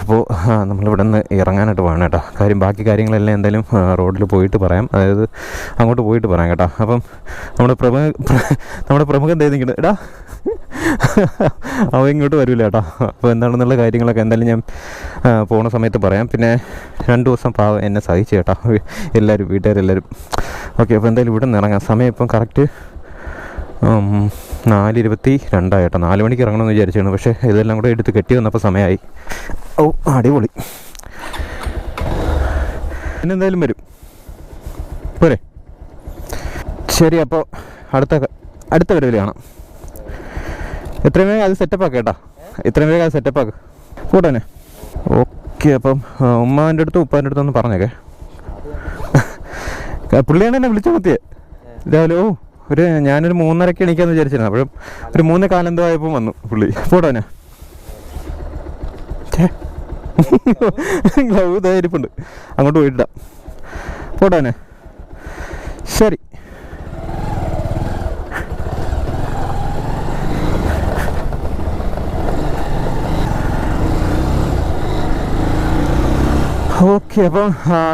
അപ്പോൾ നമ്മളിവിടെ നിന്ന് ഇറങ്ങാനായിട്ട് പോകണം കേട്ടോ. കാര്യം ബാക്കി കാര്യങ്ങളെല്ലാം എന്തായാലും റോഡിൽ പോയിട്ട് പറയാം. അതായത് അങ്ങോട്ട് പോയിട്ട് പറയാം കേട്ടോ. അപ്പം നമ്മുടെ പ്രമുഖ നമ്മുടെ പ്രമുഖൻ എന്തെങ്കിലും എടാ അവ ഇങ്ങോട്ട് വരില്ല കേട്ടോ. അപ്പോൾ എന്താണെന്നുള്ള കാര്യങ്ങളൊക്കെ എന്തായാലും ഞാൻ പോണ സമയത്ത് പറയാം. പിന്നെ രണ്ട് ദിവസം പാവം എന്നെ സഹിച്ചു കേട്ടോ. എല്ലാവരും വീട്ടുകാരെല്ലാവരും ഓക്കെ അപ്പോൾ എന്തായാലും ഇവിടെ നിന്ന് ഇറങ്ങാം. സമയം ഇപ്പം കറക്റ്റ് നാല് ഇരുപത്തി രണ്ടായി കേട്ടോ. നാല് മണിക്ക് ഇറങ്ങണമെന്ന് വിചാരിച്ചാണ് പക്ഷേ ഇതെല്ലാം കൂടെ എടുത്ത് കെട്ടി വന്നപ്പോൾ സമയമായി. ഓ അടിപൊളി. പിന്നെന്തായാലും വരും. പോരെ. ശരി അപ്പോൾ അടുത്ത അടുത്ത വരവിൽ കാണാം. എത്രയും വേഗം അത് സെറ്റപ്പ് ആക്കാം കേട്ടോ. എത്രയും വേഗം അത് സെറ്റപ്പ് ആക്കുക കൂട്ടനെ ഓക്കെ അപ്പം ഉമ്മാന്റെ അടുത്തും ഉപ്പാന്റെ അടുത്തും ഒന്ന് പറഞ്ഞേക്കെ. പുള്ളിയാണ് എന്നെ വിളിച്ചു വിളിച്ചുണർത്തിയത് രാവിലെ ഓ ഒരു ഞാനൊരു മൂന്നരക്ക് എണീക്കാന്ന് വിചാരിച്ചിരുന്നു. അപ്പോഴും ഒരു മൂന്ന് കാലെന്തോ ആയപ്പോൾ വന്നു പുള്ളി. പോട്ടോനെ ഗ്ലൗ ഇരിപ്പുണ്ട് അങ്ങോട്ട് പോയിട്ടാ പോട്ടാനെ ശരി. ഓക്കെ അപ്പം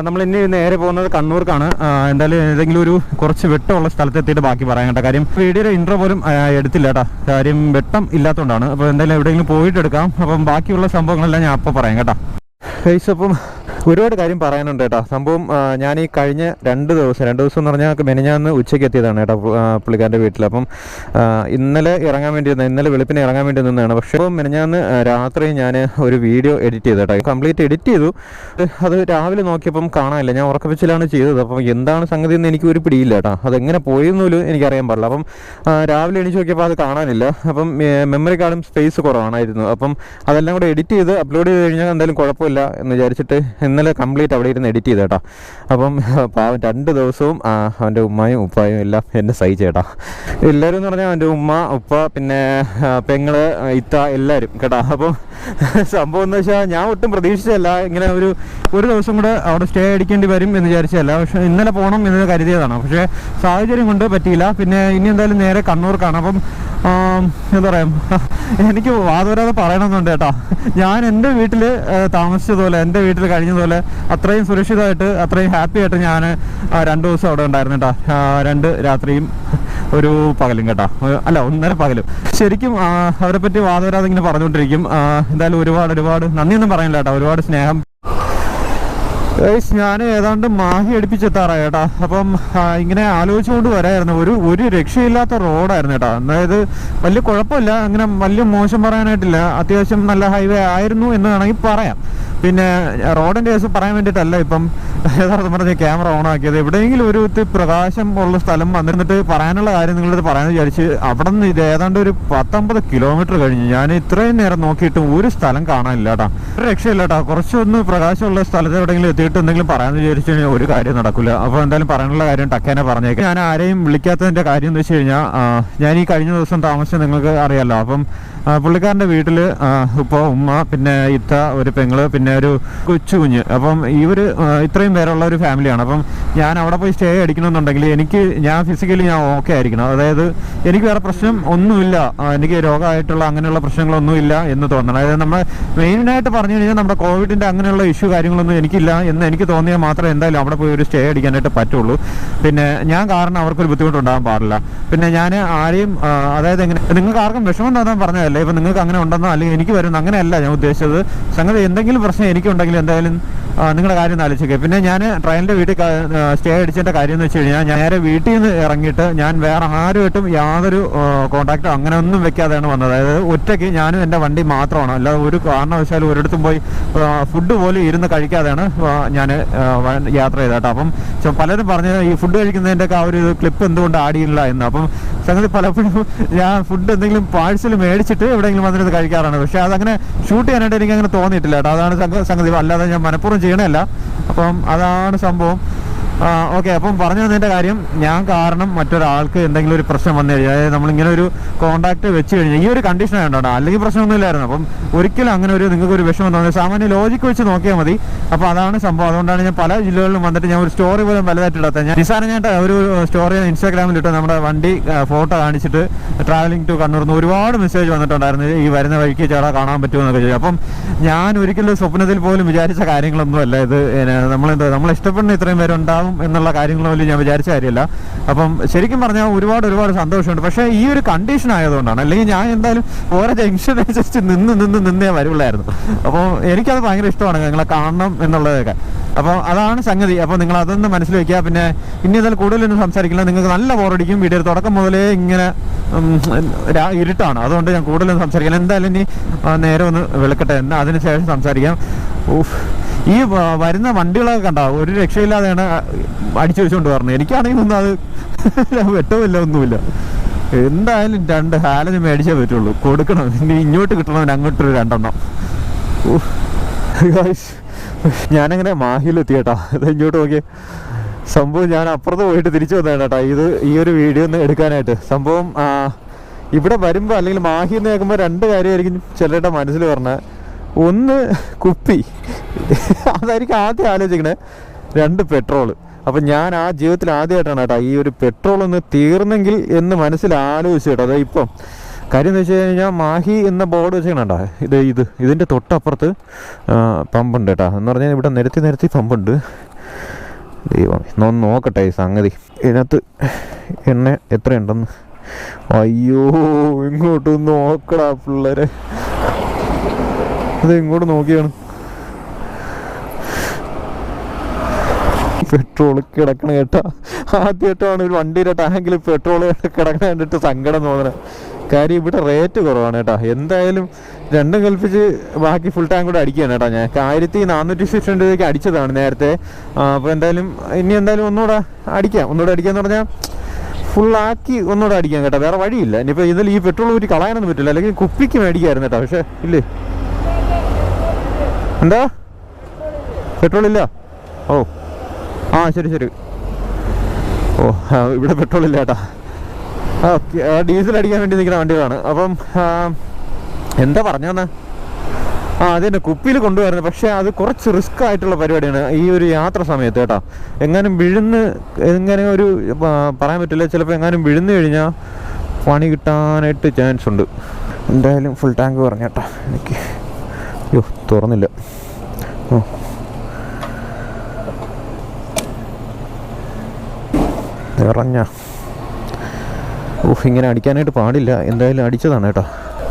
നമ്മൾ ഇനി നേരെ പോകുന്നത് കണ്ണൂർക്കാണ്. എന്തായാലും ഏതെങ്കിലും ഒരു കുറച്ച് വെട്ടമുള്ള സ്ഥലത്ത് എത്തിയിട്ട് ബാക്കി പറയാം കേട്ടോ. കാര്യം വീഡിയോയുടെ ഇൻട്രോ പോലും എടുത്തില്ല കേട്ടോ. കാര്യം വെട്ടം ഇല്ലാത്തതുകൊണ്ടാണ്. അപ്പോൾ എന്തായാലും എവിടെയെങ്കിലും പോയിട്ട് എടുക്കാം. അപ്പം ബാക്കിയുള്ള സംഭവങ്ങളെല്ലാം ഞാൻ അപ്പോൾ പറയാം കേട്ടോ. അപ്പം ഒരുപാട് കാര്യം പറയാനുണ്ട് കേട്ടോ. സംഭവം ഞാൻ ഈ കഴിഞ്ഞ രണ്ട് ദിവസം രണ്ട് ദിവസം എന്ന് പറഞ്ഞാൽ മെനഞ്ഞാന്ന് ഉച്ചയ്ക്ക് എത്തിയതാണ് കേട്ടോ പുള്ളിക്കാരന്റെ വീട്ടിൽ. അപ്പം ഇന്നലെ ഇറങ്ങാൻ വേണ്ടി ഇന്നലെ വെളുപ്പിന് ഇറങ്ങാൻ വേണ്ടി നിന്നാണ് പക്ഷേ ഇപ്പം മെനഞ്ഞാന്ന് രാത്രി ഞാൻ ഒരു വീഡിയോ എഡിറ്റ് ചെയ്തു കേട്ടോ. കംപ്ലീറ്റ് എഡിറ്റ് ചെയ്തു. അത് രാവിലെ നോക്കിയപ്പം കാണാനില്ല. ഞാൻ ഉറക്കപ്പിച്ചിലാണ് ചെയ്തത്. അപ്പം എന്താണ് സംഗതി എന്ന് എനിക്ക് ഒരു പിടിയില്ല കേട്ടോ. അതെങ്ങനെ പോയെന്ന് പോലും എനിക്കറിയാൻ പാടില്ല. അപ്പം രാവിലെ എണീച്ച് നോക്കിയപ്പോൾ അത് കാണാനില്ല. അപ്പം മെമ്മറി കാർഡും സ്പേസ് കുറവാണായിരുന്നു. അപ്പം അതെല്ലാം കൂടെ എഡിറ്റ് ചെയ്ത് അപ്ലോഡ് ചെയ്ത് കഴിഞ്ഞാൽ എന്തായാലും കുഴപ്പമില്ല. എന്ന് വിചാരിച്ചിട്ട് ഇന്നലെ കംപ്ലീറ്റ് അവിടെ ഇരുന്ന് എഡിറ്റ് ചെയ്തേട്ടാ. അപ്പം പാവം രണ്ട് ദിവസവും അവന്റെ ഉമ്മയും ഉപ്പായും എല്ലാം എന്നെ സഹിച്ചേട്ടാ. എല്ലാവരും എന്ന് പറഞ്ഞാൽ അവന്റെ ഉമ്മ ഉപ്പ പിന്നെ പെങ്ങൾ ഇത്ത എല്ലാവരും കേട്ടാ. അപ്പം സംഭവം എന്ന് വെച്ചാൽ ഞാൻ ഒട്ടും പ്രതീക്ഷിച്ചല്ല ഇങ്ങനെ ഒരു ഒരു ദിവസം കൂടെ അവിടെ സ്റ്റേ അടിക്കേണ്ടി വരും എന്ന് വിചാരിച്ചല്ല പക്ഷെ ഇന്നലെ പോകണം എന്ന് കരുതിയതാണ്. പക്ഷേ സാഹചര്യം കൊണ്ട് പറ്റിയില്ല. പിന്നെ ഇനി എന്തായാലും നേരെ കണ്ണൂർക്കാണ്. അപ്പം എന്താ പറയുക എനിക്ക് വാതുവരാതെ പറയണമെന്നുണ്ട് കേട്ടോ. ഞാൻ എന്റെ വീട്ടിൽ താമസിച്ചതുപോലെ എന്റെ വീട്ടിൽ കഴിഞ്ഞതുപോലെ അത്രയും സുരക്ഷിതമായിട്ട് അത്രയും ഹാപ്പി ആയിട്ട് ഞാൻ രണ്ട് ദിവസം അവിടെ ഉണ്ടായിരുന്നു കേട്ടോ. രണ്ട് രാത്രിയും ഒരു പകലും കേട്ടോ. അല്ല ഒന്നര പകലും. ശരിക്കും അവരെപ്പറ്റി അവരെ പറ്റി വാദവരാതെ ഇങ്ങനെ പറഞ്ഞുകൊണ്ടിരിക്കും. എന്തായാലും ഒരുപാട് ഒരുപാട് നന്ദിയൊന്നും പറയുന്നില്ല കേട്ടോ. ഒരുപാട് സ്നേഹം. ഞാൻ ഏതാണ്ട് മാഹി അടുപ്പിച്ചെത്താറായി ചേട്ടാ അപ്പം ഇങ്ങനെ ആലോചിച്ചുകൊണ്ട് വരായിരുന്നു. ഒരു ഒരു രക്ഷയില്ലാത്ത റോഡായിരുന്നു ചേട്ടാ അതായത് വലിയ കുഴപ്പമില്ല. അങ്ങനെ വലിയ മോശം പറയാനായിട്ടില്ല. അത്യാവശ്യം നല്ല ഹൈവേ ആയിരുന്നു എന്ന് വേണമെങ്കിൽ പറയാം. പിന്നെ റോഡിന്റെ കേസ് പറയാൻ വേണ്ടിയിട്ടല്ല. ഇപ്പം യഥാർത്ഥം പറഞ്ഞ ക്യാമറ ഓൺ ആക്കിയത്. എവിടെയെങ്കിലും ഒരു പ്രകാശം ഉള്ള സ്ഥലം വന്നിരുന്നിട്ട് പറയാനുള്ള കാര്യം നിങ്ങളത് പറയാൻ വിചാരിച്ച് അവിടെ നിന്ന് ഇത് ഏതാണ്ട് ഒരു പത്തൊമ്പത് കിലോമീറ്റർ കഴിഞ്ഞു ഞാൻ ഇത്രയും നേരം നോക്കിയിട്ട് ഒരു സ്ഥലം കാണാനില്ല കേട്ടോ ഒരു രക്ഷയില്ല കേട്ടോ കുറച്ചൊന്ന് പ്രകാശമുള്ള സ്ഥലത്ത് എവിടെയെങ്കിലും എത്തിയിട്ട് എന്തെങ്കിലും പറയാമെന്ന് വിചാരിച്ചു കഴിഞ്ഞാൽ ഒരു കാര്യം നടക്കില്ല അപ്പോൾ എന്തായാലും പറയാനുള്ള കാര്യം ടക്കേനെ പറഞ്ഞേക്കാം. ഞാൻ ആരെയും വിളിക്കാത്തതിന്റെ കാര്യം എന്ന് വെച്ച് കഴിഞ്ഞാൽ ഞാൻ ഈ കഴിഞ്ഞ ദിവസം താമസിച്ച് നിങ്ങൾക്ക് അറിയാലോ. അപ്പം പുള്ളിക്കാരന്റെ വീട്ടിൽ ഇപ്പോൾ ഉമ്മ പിന്നെ ഇത്ത ഒരു പെങ്ങൾ പിന്നെ ഒരു കൊച്ചു കുഞ്ഞ്. അപ്പം ഇവർ ഇത്രയും പേരുള്ള ഒരു ഫാമിലിയാണ്. അപ്പം ഞാൻ അവിടെ പോയി സ്റ്റേ അടിക്കണമെന്നുണ്ടെങ്കിൽ എനിക്ക് ഞാൻ ഫിസിക്കലി ഞാൻ ഓക്കെ ആയിരിക്കണം. അതായത് എനിക്ക് വേറെ പ്രശ്നം ഒന്നുമില്ല. എനിക്ക് രോഗമായിട്ടുള്ള അങ്ങനെയുള്ള പ്രശ്നങ്ങളൊന്നുമില്ല എന്ന് തോന്നണം. അതായത് നമ്മൾ മെയിനായിട്ട് പറഞ്ഞു കഴിഞ്ഞാൽ നമ്മുടെ കോവിഡിന്റെ അങ്ങനെയുള്ള ഇഷ്യൂ കാര്യങ്ങളൊന്നും എനിക്കില്ല എന്ന് എനിക്ക് തോന്നിയാൽ മാത്രമേ എന്തായാലും അവിടെ പോയി ഒരു സ്റ്റേ അടിക്കാനായിട്ട് പറ്റുള്ളൂ. പിന്നെ ഞാൻ കാരണം അവർക്കൊരു ബുദ്ധിമുട്ടുണ്ടാകാൻ പാടില്ല. പിന്നെ ഞാൻ ആരെയും അതായത് എങ്ങനെ നിങ്ങൾക്ക് ആർക്കും വിഷമം തോന്നാൻ പറഞ്ഞതല്ലേ. ഇപ്പം നിങ്ങൾക്ക് അങ്ങനെ ഉണ്ടെന്നോ? അല്ലെങ്കിൽ എനിക്ക് വരുന്ന? അങ്ങനെയല്ല ഞാൻ ഉദ്ദേശിച്ചത്. സംഗതി എന്തെങ്കിലും പ്രശ്നം എനിക്കുണ്ടെങ്കിൽ എന്തായാലും നിങ്ങളുടെ കാര്യം ഒന്ന് ആലോചിക്കുക പിന്നെ ഞാൻ ട്രെയിനിന്റെ വീട്ടിൽ സ്റ്റേ അടിച്ചതിന്റെ കാര്യം എന്ന് വെച്ച് കഴിഞ്ഞാൽ ഞാൻ നേരെ വീട്ടിൽ നിന്ന് ഇറങ്ങിയിട്ട് ഞാൻ വേറെ ആരുമായിട്ടും യാതൊരു കോൺടാക്റ്റോ അങ്ങനെ ഒന്നും വെക്കാതെയാണ് വന്നത്. അതായത് ഒറ്റയ്ക്ക് ഞാനും എന്റെ വണ്ടി മാത്രമാണ്. അല്ലാതെ ഒരു കാരണവശാലും ഒരിടത്തും പോയി ഫുഡ് പോലും ഇരുന്ന് കഴിക്കാതെയാണ് ഞാൻ യാത്ര ചെയ്തത് കേട്ടോ. അപ്പം പലരും പറഞ്ഞ് ഈ ഫുഡ് കഴിക്കുന്നതിന്റെയൊക്കെ ആ ഒരു ക്ലിപ്പ് എന്തുകൊണ്ട് ആടിയില്ല എന്ന്. അപ്പം സംഗതി പലപ്പോഴും ഞാൻ ഫുഡ് എന്തെങ്കിലും പാഴ്സൽ മേടിച്ചിട്ട് എവിടെയെങ്കിലും വന്നിട്ട് കഴിക്കാറാണ്. പക്ഷേ അതങ്ങനെ ഷൂട്ട് ചെയ്യാനായിട്ട് എനിക്ക് അങ്ങനെ തോന്നിയിട്ടില്ല കേട്ടോ. അതാണ് സംഗതി. അല്ലാതെ ഞാൻ മനഃപൂർവം ചെയ്യണമല്ല അപ്പം അതാണ് സംഭവം. ഓക്കെ അപ്പം പറഞ്ഞു തന്നതിന്റെ കാര്യം ഞാൻ കാരണം മറ്റൊരാൾക്ക് എന്തെങ്കിലും ഒരു പ്രശ്നം വന്നു കഴിഞ്ഞാൽ അതായത് നമ്മളിങ്ങനെ ഒരു കോണ്ടാക്ട് വെച്ച് കഴിഞ്ഞാൽ ഈ ഒരു കണ്ടീഷൻ ആയതുകൊണ്ടാണ് അല്ലെങ്കിൽ പ്രശ്നമൊന്നുമില്ലായിരുന്നു. അപ്പം ഒരിക്കലും അങ്ങനെ ഒരു നിങ്ങൾക്ക് ഒരു വിഷമം തോന്നുന്നത് സാമാന്യ ലോജിക്ക് വെച്ച് നോക്കിയാൽ മതി. അപ്പോൾ അതാണ് സംഭവം. അതുകൊണ്ടാണ് ഞാൻ പല ജില്ലകളിലും വന്നിട്ട് ഞാൻ ഒരു സ്റ്റോറി പോലും പലതായിട്ട് ഇടാത്ത ഞാൻ ഞാൻ ഒരു സ്റ്റോറി ഇൻസ്റ്റാഗ്രാമിൽ ഇട്ട് നമ്മുടെ വണ്ടി ഫോട്ടോ കാണിച്ചിട്ട് ട്രാവലിംഗ് ടു കണ്ണൂർ നിന്ന് ഒരുപാട് മെസ്സേജ് വന്നിട്ടുണ്ടായിരുന്നു. ഈ വരുന്ന വഴിക്ക് ചേട്ടാ കാണാൻ പറ്റുമെന്നൊക്കെ ചോദിച്ചു. അപ്പം ഞാൻ ഒരിക്കലും സ്വപ്നത്തിൽ പോലും വിചാരിച്ച കാര്യങ്ങളൊന്നും അല്ല ഇത് നമ്മളെന്താ നമ്മൾ ഇഷ്ടപ്പെടുന്ന ഇത്രയും പേരുണ്ടാവും എന്നുള്ള കാര്യങ്ങളൊന്നും ഞാൻ വിചാരിച്ച കാര്യമല്ല. അപ്പം ശരിക്കും പറഞ്ഞാൽ ഒരുപാട് ഒരുപാട് സന്തോഷമുണ്ട്. പക്ഷേ ഈ ഒരു കണ്ടീഷൻ ആയതുകൊണ്ടാണ്. അല്ലെങ്കിൽ ഞാൻ എന്തായാലും ഓരോ ജംഗ്ഷൻ അനുസരിച്ച് നിന്ന് നിന്ന് നിന്നേ വരുള്ളായിരുന്നു. അപ്പോൾ എനിക്കത് ഭയങ്കര ഇഷ്ടമാണ് നിങ്ങളെ കാണണം എന്നുള്ളതൊക്കെ. അപ്പോൾ അതാണ് സംഗതി. അപ്പോൾ നിങ്ങൾ അതൊന്ന് മനസ്സിൽ വെക്കുക പിന്നെ ഇനി ഇതിൽ കൂടുതലൊന്നും സംസാരിക്കില്ല. നിങ്ങൾക്ക് നല്ല ബോറടിക്കും വീഡിയോ തുടക്കം മുതലേ ഇങ്ങനെ ഇരുട്ടാണ്. അതുകൊണ്ട് ഞാൻ കൂടുതലൊന്നും സംസാരിക്കില്ല. എന്തായാലും ഇനി നേരെ ഒന്ന് വിളിക്കട്ടെ. എന്നാൽ അതിനുശേഷം സംസാരിക്കാം. ഊഫ് ഈ വരുന്ന വണ്ടികളൊക്കെ കണ്ട? ഒരു രക്ഷയില്ലാതെയാണ് അടിച്ചു വെച്ചുകൊണ്ട് പറഞ്ഞത് എനിക്കാണെങ്കിൽ ഒന്നും അത് വെട്ടവുമില്ല ഒന്നുമില്ല. എന്തായാലും രണ്ട് ഹാലന് മേടിച്ചേ പറ്റുള്ളൂ. കൊടുക്കണം. ഇനി ഇങ്ങോട്ട് കിട്ടണവൻ അങ്ങോട്ടൊരു രണ്ടെണ്ണം. ഞാനങ്ങനെ മാഹിയിലെത്തി കേട്ടോ അത് ഇങ്ങോട്ട് നോക്കിയേ സംഭവം ഞാൻ അപ്പുറത്ത് പോയിട്ട് തിരിച്ചു വന്നതാണ് കേട്ടോ. ഇത് ഈ ഒരു വീഡിയോ ഒന്ന് എടുക്കാനായിട്ട്. സംഭവം ഇവിടെ വരുമ്പോൾ അല്ലെങ്കിൽ മാഹി എന്ന് കേൾക്കുമ്പോൾ രണ്ട് കാര്യമായിരിക്കും ചിലരുടെ മനസ്സിൽ പറഞ്ഞ ഒന്ന് കുപ്പി. അതായിരിക്കും ആദ്യം ആലോചിക്കണേ. രണ്ട് പെട്രോൾ അപ്പം ഞാൻ ആ ജീവിതത്തിൽ ആദ്യമായിട്ടാണ് കേട്ടോ ഈ ഒരു പെട്രോൾ ഒന്ന് തീർന്നെങ്കിൽ എന്ന് മനസ്സിൽ ആലോചിച്ചു കേട്ടോ. അതായത് ഇപ്പം. കാര്യം എന്ന് വെച്ച് കഴിഞ്ഞാൽ മാഹി എന്ന ബോർഡ് വെച്ചിട്ടുണ്ടോ ഇത് ഇത്. ഇതിന്റെ തൊട്ടപ്പുറത്ത് പമ്പുണ്ട് കേട്ടോ. എന്ന് പറഞ്ഞാൽ ഇവിടെ നിരത്തി നിരത്തി പമ്പുണ്ട്. ദൈവം ഒന്ന് നോക്കട്ടെ ഈ സംഗതി. ഇതിനകത്ത് എണ്ണ എത്രയുണ്ടെന്ന്. അയ്യോ ഇങ്ങോട്ട് നോക്കടാ പിള്ളേരെ. അത് ഇങ്ങോട്ട് നോക്കിയാണ്. പെട്രോൾ കിടക്കണ കേട്ടാ. ആദ്യമായിട്ടാണ് ഒരു വണ്ടിയുടെ ടാങ്കിൽ പെട്രോൾ കിടക്കണ കണ്ടിട്ട് സങ്കടം തോന്നണേ. കാര്യം ഇവിടെ റേറ്റ് കുറവാണ് കേട്ടോ. എന്തായാലും രണ്ടും കൽപ്പിച്ച് ബാക്കി ഫുൾ ടാങ്ക് കൂടെ അടിക്കുകയാണ് കേട്ടോ ഞാൻ. ആയിരത്തി നാനൂറ്റി സിക്സ് രൂപയ്ക്ക് അടിച്ചതാണ് നേരത്തെ. അപ്പോൾ എന്തായാലും ഇനി എന്തായാലും ഒന്നുകൂടെ അടിക്കാം. ഒന്നുകൂടെ അടിക്കാന്ന് പറഞ്ഞാൽ ഫുള്ളാക്കി ഒന്നുകൂടെ അടിക്കാം കേട്ടോ. വേറെ വഴിയില്ല. ഇനിയിപ്പോൾ ഇതിൽ ഈ പെട്രോൾ ഊറ്റി കളയാനൊന്നും പറ്റില്ല. അല്ലെങ്കിൽ കുപ്പിക്ക് മേടിക്കായിരുന്നു കേട്ടോ. പക്ഷേ ഇല്ലേ? എന്താ? പെട്രോൾ ഇല്ല ഓ. ആ ശരി ശരി. ഓ ഇവിടെ പെട്രോൾ ഇല്ല ഏട്ടാ ഓക്കെ ഡീസൽ അടിക്കാൻ വേണ്ടി നിൽക്കുന്ന വണ്ടികളാണ്. അപ്പം എന്താ പറഞ്ഞു ആ തന്നെ കുപ്പിയിൽ കൊണ്ടുവരുന്നത്. പക്ഷേ അത് കുറച്ച് റിസ്ക് ആയിട്ടുള്ള പരിപാടിയാണ് ഈ ഒരു യാത്ര സമയത്ത് കേട്ടോ. എങ്ങാനും വിഴുന്ന് എങ്ങനെ ഒരു പറയാൻ പറ്റില്ല. ചിലപ്പോൾ എങ്ങാനും വിഴുന്ന് കഴിഞ്ഞാൽ പണി കിട്ടാനായിട്ട് ചാൻസ് ഉണ്ട്. എന്തായാലും ഫുൾ ടാങ്ക് പറഞ്ഞു കേട്ടോ എനിക്ക് അയ്യോ തുറന്നില്ല. ഓ. നിറഞ്ഞ ഓഹ് ഇങ്ങനെ അടിക്കാനായിട്ട് പാടില്ല. എന്തായാലും അടിച്ചതാണ് കേട്ടോ.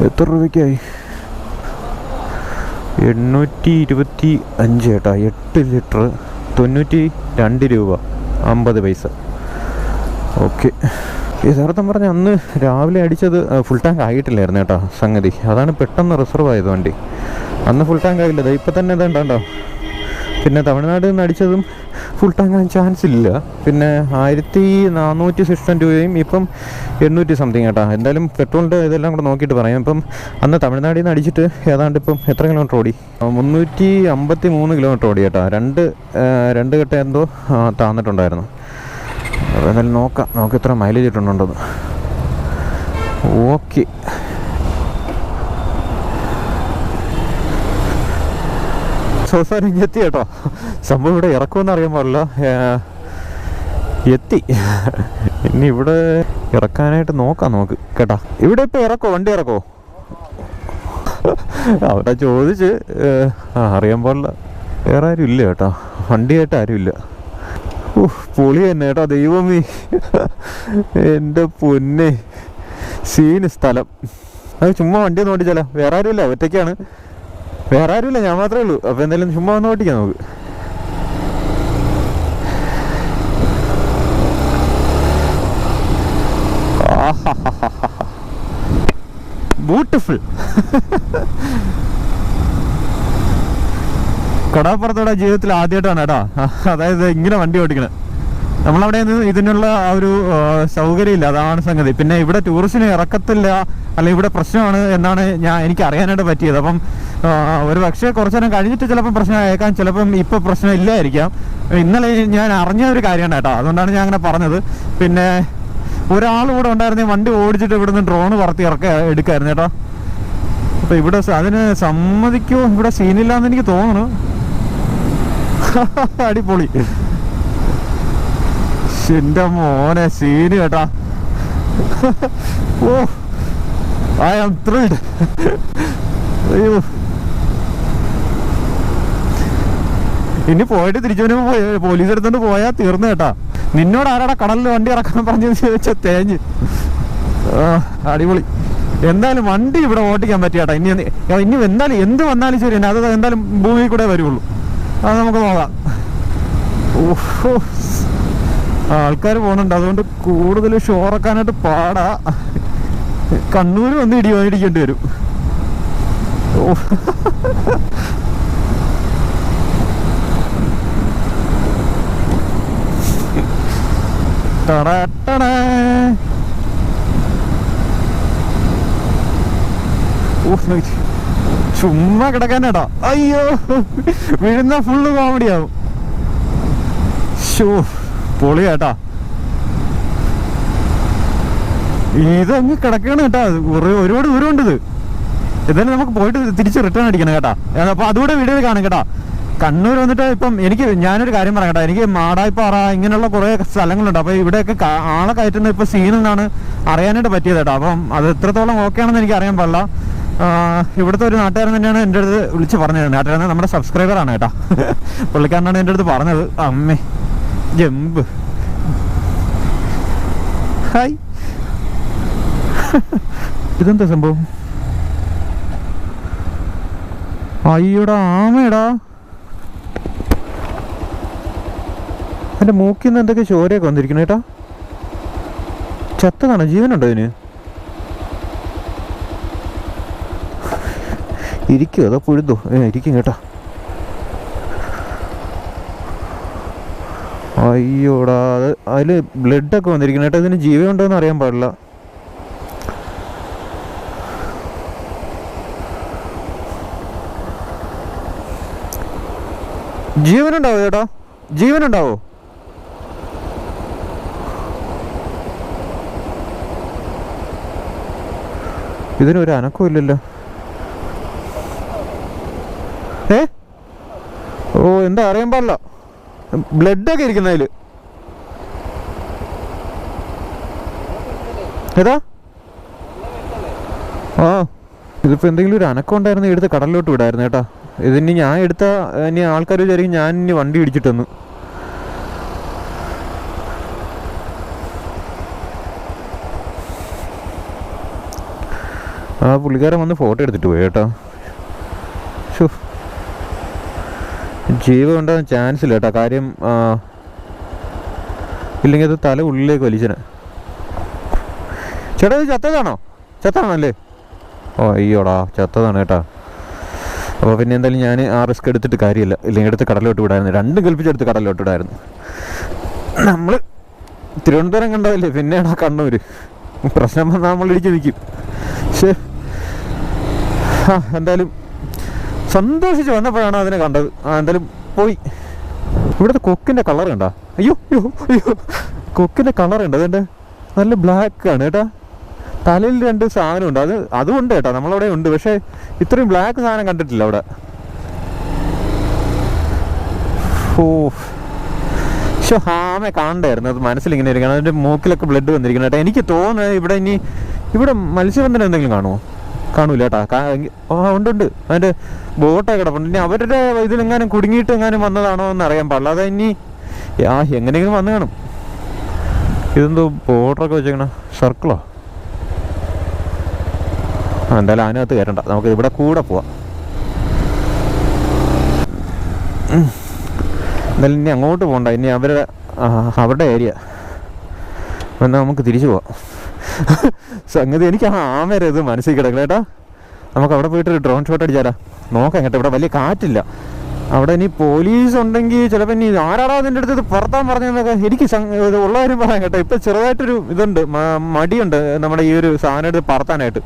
എത്ര രൂപയ്ക്കായി? എണ്ണൂറ്റി ഇരുപത്തി അഞ്ച് കേട്ടോ. എട്ട് ലിറ്റർ തൊണ്ണൂറ്റി രണ്ട് രൂപ അമ്പത് പൈസ. ഓക്കെ. യഥാർത്ഥം പറഞ്ഞ അന്ന് രാവിലെ അടിച്ചത് ഫുൾ ടാങ്ക് ആയിട്ടില്ലായിരുന്നു കേട്ടോ സംഗതി. അതാണ് പെട്ടെന്ന് റിസർവ് ആയത് വണ്ടി. അന്ന് ഫുൾ ടാങ്ക് ആയില്ല. ഇപ്പം തന്നെ ഇതുണ്ടോ പിന്നെ തമിഴ്നാട് നിന്ന് അടിച്ചതും ഫുൾ ടാങ്ക് ആകാൻ ചാൻസ് ഇല്ല. പിന്നെ ആയിരത്തി നാനൂറ്റി സിക്സ്റ്റൻ രൂപയും ഇപ്പം എണ്ണൂറ്റി സംതിങ് കേട്ടോ എന്തായാലും പെട്രോളിന്റെ ഇതെല്ലാം കൂടെ നോക്കിയിട്ട് പറയാം. ഇപ്പം അന്ന് തമിഴ്നാട്ടിൽ നിന്ന് അടിച്ചിട്ട് ഏതാണ്ട് ഇപ്പം എത്ര കിലോമീറ്റർ ഓടി? മുന്നൂറ്റി അമ്പത്തി മൂന്ന് കിലോമീറ്റർ ഓടി കേട്ടോ. രണ്ട് രണ്ട് ഘട്ടം എന്തോ താന്നിട്ടുണ്ടായിരുന്നു. അപ്പോൾ എന്തായാലും നോക്കാം. നമുക്ക് ഇത്ര മൈലേജ് ഇട്ടുണ്ടെന്ന് ഓക്കെ അവസാനം എത്തി കേട്ടോ. സംഭവം ഇവിടെ ഇറക്കുമെന്ന് അറിയാൻ പാടില്ല. എത്തി. ഇനി ഇവിടെ ഇറക്കാനായിട്ട് നോക്കാം നമുക്ക് കേട്ടാ. ഇവിടെ ഇപ്പൊ ഇറക്കോ? വണ്ടി ഇറക്കോ? അവിടെ ചോദിച്ച് അറിയാൻ പാടില്ല. വേറെ ആരും ഇല്ല കേട്ടോ. വണ്ടിയായിട്ട് ആരും ഇല്ല. പൊളി തന്നെ കേട്ടോ ദൈവമേ. എന്റെ പൊന്നെ. സീന് സ്ഥലം. അത് ചുമ്മാ വണ്ടി ഒന്ന് ഓടിച്ചാലോ? വേറെ ആരുമില്ല ഒറ്റയ്ക്കാണ്. വേറെ ആരുമില്ല ഞാൻ മാത്രമേ ഉള്ളൂ. അപ്പൊ എന്തായാലും ചുമ്മാ ഒന്ന് ഓടിക്കാം നമുക്ക്. ബ്യൂട്ടിഫുൾ കടാപ്പുറത്തോടെ ജീവിതത്തിൽ ആദ്യമായിട്ടാണ് കേട്ടോ. അതായത് ഇങ്ങനെ വണ്ടി ഓടിക്കണേ നമ്മളവിടെ നിന്ന് ഇതിനുള്ള ആ ഒരു സൗകര്യം സൗകര്യമില്ല. അതാണ് സംഗതി. പിന്നെ ഇവിടെ ടൂറിസ്റ്റിന് ഇറക്കത്തില്ല അല്ലെങ്കിൽ ഇവിടെ പ്രശ്നമാണ് എന്നാണ് ഞാൻ എനിക്ക് അറിയാനായിട്ട് പറ്റിയത്. അപ്പം ഒരു പക്ഷേ കുറച്ചു നേരം കഴിഞ്ഞിട്ട് ചിലപ്പം പ്രശ്നമായേക്കാം ചിലപ്പം ഇപ്പൊ പ്രശ്നം ഇല്ലായിരിക്കാം. ഇന്നലെ ഞാൻ അറിഞ്ഞ ഒരു കാര്യമാണ് കേട്ടോ. അതുകൊണ്ടാണ് ഞാൻ അങ്ങനെ പറഞ്ഞത്. പിന്നെ ഒരാൾ കൂടെ ഉണ്ടായിരുന്നെ വണ്ടി ഓടിച്ചിട്ട് ഇവിടുന്ന് ഡ്രോൺ പറത്തി ഇറക്ക എടുക്കായിരുന്നു കേട്ടോ. അപ്പൊ ഇവിടെ അതിന് സമ്മതിക്കോ? ഇവിടെ സീനില്ലാന്ന് എനിക്ക് തോന്നുന്നു. അടിപൊളി. എന്റെ മോനെ സീന് കേട്ടാ. ഓ ഐ ആം ത്രിൽഡ് അയ്യോ. ഇനി പോയിട്ട് തിരിച്ചു പോയി- പോലീസ് എടുത്തോണ്ട് പോയാ തീർന്നു കേട്ടാ. നിന്നോട് ആരാടാ കടലിൽ വണ്ടി ഇറക്കാൻ പറഞ്ഞു ചോദിച്ച തേഞ്ഞ്. അടിപൊളി. എന്തായാലും വണ്ടി ഇവിടെ ഓട്ടിക്കാൻ പറ്റിയാട്ടാ. ഇനി ഇനി എന്തായാലും എന്ത് വന്നാലും ശരി അത് എന്തായാലും ഭൂമിയിൽ കൂടെ വരുള്ളൂ അത് നമുക്ക് നോക്കാം. ആൾക്കാർ പോകുന്നുണ്ട് അതുകൊണ്ട് കൂടുതൽ ഷോറക്കാനായിട്ട് പാടാ. കണ്ണൂർ വന്ന് ഇടി വാങ്ങിയിരിക്കേണ്ടി വരും. ഓ ടടടടേ. ഉഫ്, നോക്ക്. ചുമ്മാ കിടക്കാനേട്ടാ അയ്യോ വീഴുന്ന ഫുള്ള് കോമഡിയാവും ഷോ പൊളിയാട്ടാ. ഇതങ്ങ് കിടക്കണം കേട്ടാ. ഒരു- ഒരുപാട് ദൂരമുണ്ട് ഇത്. എന്തായാലും നമുക്ക് പോയിട്ട് തിരിച്ച് റിട്ടേൺ അടിക്കണം കേട്ടാ. അപ്പൊ അതുകൂടെ വീഡിയോ കാണും കേട്ടാ. കണ്ണൂർ വന്നിട്ട് ഇപ്പം എനിക്ക് ഞാനൊരു കാര്യം പറയാം കേട്ടോ. എനിക്ക് മാടായിപ്പാറ ഇങ്ങനെയുള്ള കുറേ സ്ഥലങ്ങളുണ്ട്. അപ്പൊ ഇവിടെയൊക്കെ ആളെ കയറ്റുന്ന ഇപ്പൊ സീനെന്നാണ് അറിയാനായിട്ട് പറ്റിയത് കേട്ടോ. അപ്പം അത് എത്രത്തോളം ഓക്കെ ആണെന്ന് എനിക്ക് അറിയാൻ പാടില്ല. ഇവിടുത്തെ ഒരു നാട്ടുകാരൻ തന്നെയാണ് എന്റെ അടുത്ത് വിളിച്ച് പറഞ്ഞത് നാട്ടുകാരൻ നമ്മുടെ സബ്സ്ക്രൈബറാണ് കേട്ടോ. പുള്ളിക്കാരനാണ് എന്റെ അടുത്ത് പറഞ്ഞത്. അമ്മേ ജമ്പ്. ഹായ്. ഇതെന്താ സംഭവം? അയ്യോടാ ആമയടാ എന്റെ മൂക്കിൽ നിന്ന് എന്തൊക്കെ ചോരയൊക്കെ വന്നിരിക്കണേട്ടാ ചത്തതാണോ ജീവനുണ്ടോ ഇതിന്? ഇരിക്കും അതോ പുഴുതോ. ഏ ഇരിക്കും കേട്ടാ. അയ്യോടാ അത് അതിൽ ബ്ലഡൊക്കെ വന്നിരിക്കണം കേട്ടോ. ഇതിന് ജീവനുണ്ടോ എന്ന് അറിയാൻ പാടില്ല. ജീവനുണ്ടാവോ ചേട്ടാ? ജീവനുണ്ടാവോ? ഇതിനൊരു അനക്കവും ഇല്ലല്ലോ. ഓ എന്താ അറിയാൻ പാടില്ല. ബ്ലഡൊക്കെ ഇരിക്കുന്നതിൽ ഏതാ? ആ ഇതിപ്പോ എന്തെങ്കിലും ഒരു അനക്കം ഉണ്ടായിരുന്നു എടുത്ത് കടലിലോട്ട് വിടായിരുന്നു കേട്ടാ. ഇതിനി ഞാൻ എടുത്ത ഇനി ആൾക്കാർ വിചാരിക്കും ഞാൻ ഇനി വണ്ടി ഇടിച്ചിട്ടെന്ന്. ആ പുള്ളിക്കാരൻ വന്ന് ഫോട്ടോ എടുത്തിട്ട് പോയി കേട്ടോ. ഉണ്ടാകാൻ ചാൻസ് ഇല്ല കേട്ടോ. കാര്യം ഇല്ലെങ്കിൽ അത് തല ഉള്ളിലേക്ക് വലിച്ചനെ ചേട്ടാ ഇത് ചത്തതാണോ? ചത്തതാണല്ലേ ഓ അയ്യോടാ ചത്തതാണ് കേട്ടോ. അപ്പോൾ പിന്നെ എന്തായാലും ഞാൻ ആ റിസ്ക് എടുത്തിട്ട് കാര്യമില്ല. ഇല്ലെങ്കിൽ എടുത്ത് കടലോട്ട് വിടായിരുന്നു. രണ്ടും കൽപ്പിച്ചെടുത്ത് കടലോട്ട് വിടായിരുന്നു. നമ്മൾ തിരുവനന്തപുരം കണ്ടതല്ലേ? പിന്നെയാണ് ആ കണ്ണൂര്? പ്രശ്നം വന്നാൽ നമ്മൾ ഇടിച്ച് നിൽക്കും പക്ഷേ എന്തായാലും സന്തോഷിച്ച് വന്നപ്പോഴാണ് അതിനെ കണ്ടത്? ആ എന്തായാലും പോയി. ഇവിടുത്തെ കൊക്കിന്റെ കളർ കണ്ടാ? അയ്യോ അയ്യോ അയ്യോ. കൊക്കിന്റെ കളർ ഉണ്ട് അതെന്റെ നല്ല ബ്ലാക്ക് ആണ് കേട്ടാ. തലയിൽ രണ്ട് സാധനം ഉണ്ട് അത് അതും ഉണ്ട് കേട്ടോ. നമ്മളവിടെ ഉണ്ട്. പക്ഷേ ഇത്രയും ബ്ലാക്ക് സാധനം കണ്ടിട്ടില്ല അവിടെ. ഓ പക്ഷെ ഹാമെ കാണണ്ടായിരുന്നു. അത് മനസ്സിൽ ഇങ്ങനെ ഇരിക്കണം. അതിന്റെ മൂക്കിലൊക്കെ ബ്ലഡ് വന്നിരിക്കണം കേട്ടോ. എനിക്ക് തോന്നുന്നത് ഇവിടെ ഇനി ഇവിടെ മത്സ്യബന്ധനം എന്തെങ്കിലും കാണുമോ? കാണൂല കേട്ടാ ആ ഉണ്ട് ഉണ്ട് അതിന്റെ ബോട്ടൊക്കെ കിടപ്പുണ്ട്. ഇനി അവരുടെ ഇതിലെങ്ങാനും കുടുങ്ങിയിട്ട് എങ്ങാനും വന്നതാണോ എന്ന് അറിയാൻ പാടില്ല. അതെ ഇനി ആ എങ്ങനെയെങ്കിലും വന്നു കാണും. ഇതെന്തോ ബോർഡറൊക്കെ വെച്ചേക്കണ സർക്കിളോ? ആ എന്തായാലും അതിനകത്ത് കയറണ്ട. നമുക്ക് ഇവിടെ കൂടെ പോവാം. എന്തായാലും ഇനി അങ്ങോട്ട് പോകണ്ട ഇനി അവരുടെ അവരുടെ ഏരിയ എന്നാൽ നമുക്ക് തിരിച്ചു പോവാം. സംഗതി എനിക്ക് ആമരത് മനസ്സിൽ കിടക്കണം കേട്ടോ നമുക്ക് അവിടെ പോയിട്ട് ഒരു ഡ്രോൺ ഷോട്ട് അടിച്ചാലോ? നോക്കാം കേട്ടോ ഇവിടെ വലിയ കാറ്റില്ല. അവിടെ ഇനി പോലീസ് ഉണ്ടെങ്കിൽ ചിലപ്പോൾ ഇനി ആരാടാ അതിന്റെ അടുത്ത് പുറത്താൻ പറഞ്ഞതെന്നൊക്കെ എനിക്ക് ഉള്ള കാര്യം പറയാം കേട്ടോ. ഇപ്പം ചെറുതായിട്ടൊരു ഇതുണ്ട് മടിയുണ്ട് നമ്മുടെ ഈ ഒരു സാധനം എടുത്ത് പറത്താനായിട്ട്.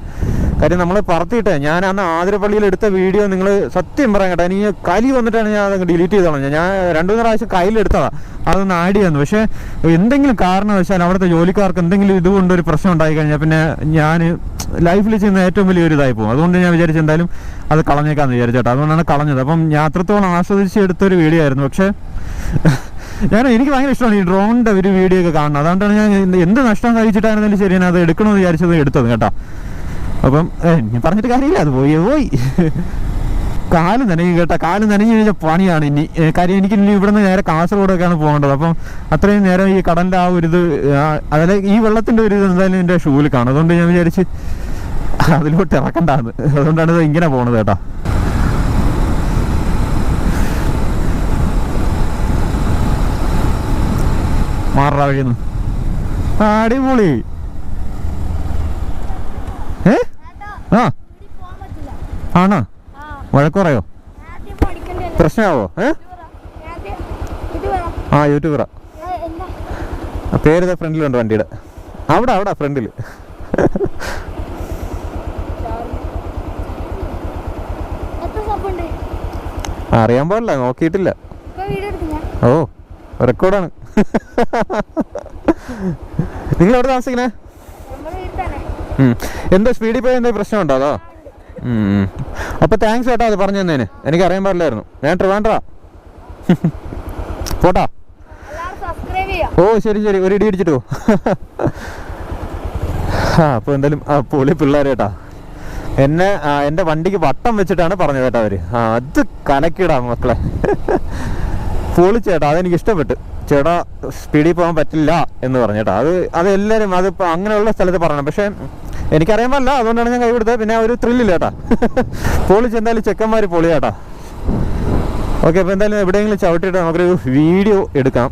കാര്യം നമ്മൾ പറത്തിയിട്ടേ. ഞാൻ അന്ന് ആതിരപ്പള്ളിയിൽ എടുത്ത വീഡിയോ നിങ്ങൾ സത്യം പറയാം കേട്ടോ. എനിക്ക് കലി വന്നിട്ടാണ് ഞാൻ അത് ഡിലീറ്റ് ചെയ്തോളാം. ഞാൻ രണ്ടു മൂന്ന് പ്രാവശ്യം കയ്യിലെടുത്തതാ അതൊന്ന് ആഡ് ചെയ്യുന്നു. പക്ഷേ എന്തെങ്കിലും കാരണവശാൽ അവിടുത്തെ ജോലിക്കാർക്ക് എന്തെങ്കിലും ഇതുകൊണ്ട് ഒരു പ്രശ്നം ഉണ്ടായി കഴിഞ്ഞാൽ പിന്നെ ഞാൻ ലൈഫിൽ ചെയ്യുന്ന ഏറ്റവും വലിയൊരു ഇതായി പോകും. അതുകൊണ്ട് ഞാൻ വിചാരിച്ചു എന്തായാലും അത് കളഞ്ഞേക്കാന്ന് വിചാരിച്ചേട്ടാ അതുകൊണ്ടാണ് കളഞ്ഞത്. അപ്പം ഞാൻ അത്രത്തോളം ആസ്വദിച്ച് എടുത്തൊരു വീഡിയോ ആയിരുന്നു. പക്ഷേ ഞാൻ എനിക്ക് ഭയങ്കര ഇഷ്ടമാണ് ഈ ഡ്രോണിന്റെ ഒരു വീഡിയോ ഒക്കെ കാണുന്നത്. അതുകൊണ്ടാണ് ഞാൻ എന്ത് നഷ്ടം കഴിച്ചിട്ടായിരുന്നാലും ശരി ഞാൻ അത് എടുക്കണമെന്ന് വിചാരിച്ചത് എടുത്തത് കേട്ടോ. അപ്പം ഞാൻ പറഞ്ഞിട്ട് കാര്യമില്ല അത് പോയി പോയി. കാൽ നനഞ്ഞു കേട്ടോ കാൽ നനഞ്ഞു കഴിഞ്ഞാൽ പണിയാണ് ഇനി. കാര്യം എനിക്ക് ഇനി ഇവിടുന്ന് നേരെ കാസർഗോഡൊക്കെയാണ് പോകേണ്ടത്. അപ്പം അത്രയും നേരം ഈ കടലിന്റെ ആ ഒരു ഇത് അതായത് ഈ വെള്ളത്തിന്റെ ഒരു ഇത് എന്തായാലും എന്റെ ഷൂവിൽ കാണും. അതുകൊണ്ട് ഞാൻ വിചാരിച്ച് അതിലോട്ട് ഇറക്കണ്ടാന്ന്. അതുകൊണ്ടാണ് ഇത് ഇങ്ങനെ പോണത് കേട്ടോ. മാറ വഴിന്ന് അടിപൊളി ഏ ആ പോകാൻ പറ്റില്ല ആണോ? വഴക്കുറയോ പ്രശ്നമാവോ? ഏ? ആ യൂട്യൂബറാ. പേര് ഫ്രണ്ടിലുണ്ട് വണ്ടിയുടെ? അവിടെ അവിടെ ഫ്രണ്ടിൽ സപ്പുണ്ട് അറിയാൻ പാടില്ല നോക്കിയിട്ടില്ല. ഓ റെക്കോർഡാണ്. നിങ്ങൾ എവിടെ താമസിക്കണേ എന്താ സ്പീഡിൽ പോയി എന്തെങ്കിലും പ്രശ്നമുണ്ടോ അതോ? ഉം. അപ്പൊ താങ്ക്സ് കേട്ടോ അത് പറഞ്ഞു തന്നേന് എനിക്ക് അറിയാൻ പാടില്ലായിരുന്നു. വേണ്ട വേണ്ട. പോട്ടാ. ഓ ശരി ശരി. ഒരു ഇടി ഇടിച്ചിട്ടോ ആ അപ്പോൾ എന്തായാലും ആ പൊളി പിള്ളേർ കേട്ടാ എന്നെ എന്റെ എന്റെ വണ്ടിക്ക് വട്ടം വെച്ചിട്ടാണ് പറഞ്ഞത് കേട്ടോ അവർ. ആ അത് കനക്കിടാ മക്കളെ. പൊളിച്ചേട്ടാ അതെനിക്ക് ഇഷ്ടപ്പെട്ടു. ചേട്ടാ സ്പീഡിൽ പോകാൻ പറ്റില്ല എന്ന് പറഞ്ഞു അത് അത് എല്ലാവരും അതിപ്പോൾ അങ്ങനെയുള്ള സ്ഥലത്ത് പറയണം. പക്ഷേ എനിക്കറിയാൻ പാടില്ല അതുകൊണ്ടാണ് ഞാൻ കൈവിടുത്തത് പിന്നെ ഒരു ത്രില്ലില്ല കേട്ടാ. പൊളിച്ച് എന്തായാലും ചെക്കന്മാർ പൊളിയാട്ടാ. ഓക്കെ അപ്പോൾ എന്തായാലും എവിടെയെങ്കിലും ചവിട്ടിയിട്ട് നമുക്കൊരു വീഡിയോ എടുക്കാം.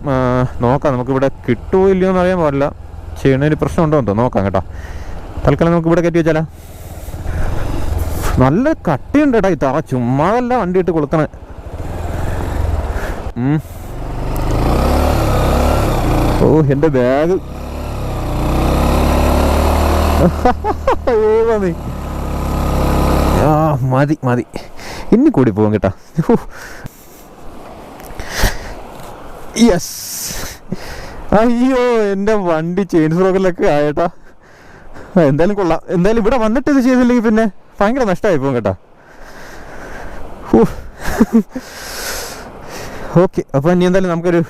നോക്കാം. നമുക്കിവിടെ കിട്ടുമോ ഇല്ലയോ എന്ന് അറിയാൻ പാടില്ല. ചെയ്യണതിന് പ്രശ്നമുണ്ടോ എന്തോ? നോക്കാം കേട്ടോ. തൽക്കാലം നമുക്ക് ഇവിടെ കയറ്റി വെച്ചാലോ? നല്ല കട്ടിയുണ്ട് കേട്ടോ തറ. ചുമ്മാതല്ല വണ്ടി ഇട്ട് ഉം. ഓ എന്റെ ബാഗ് ആ മതി മതി. ഇനി കൂടി പോകും കേട്ടോ. യെസ് അയ്യോ എന്റെ വണ്ടി ചെയിൻ സ്ട്രോക്കിലൊക്കെ ആയേട്ടാ. എന്തായാലും കൊള്ളാം. എന്തായാലും ഇവിടെ വന്നിട്ട് ഇത് ചെയ്തില്ലെങ്കിൽ പിന്നെ ഭയങ്കര നഷ്ടമായി പോകും കേട്ടോ. ഓക്കെ അപ്പം ഇനി എന്തായാലും നമുക്കൊരു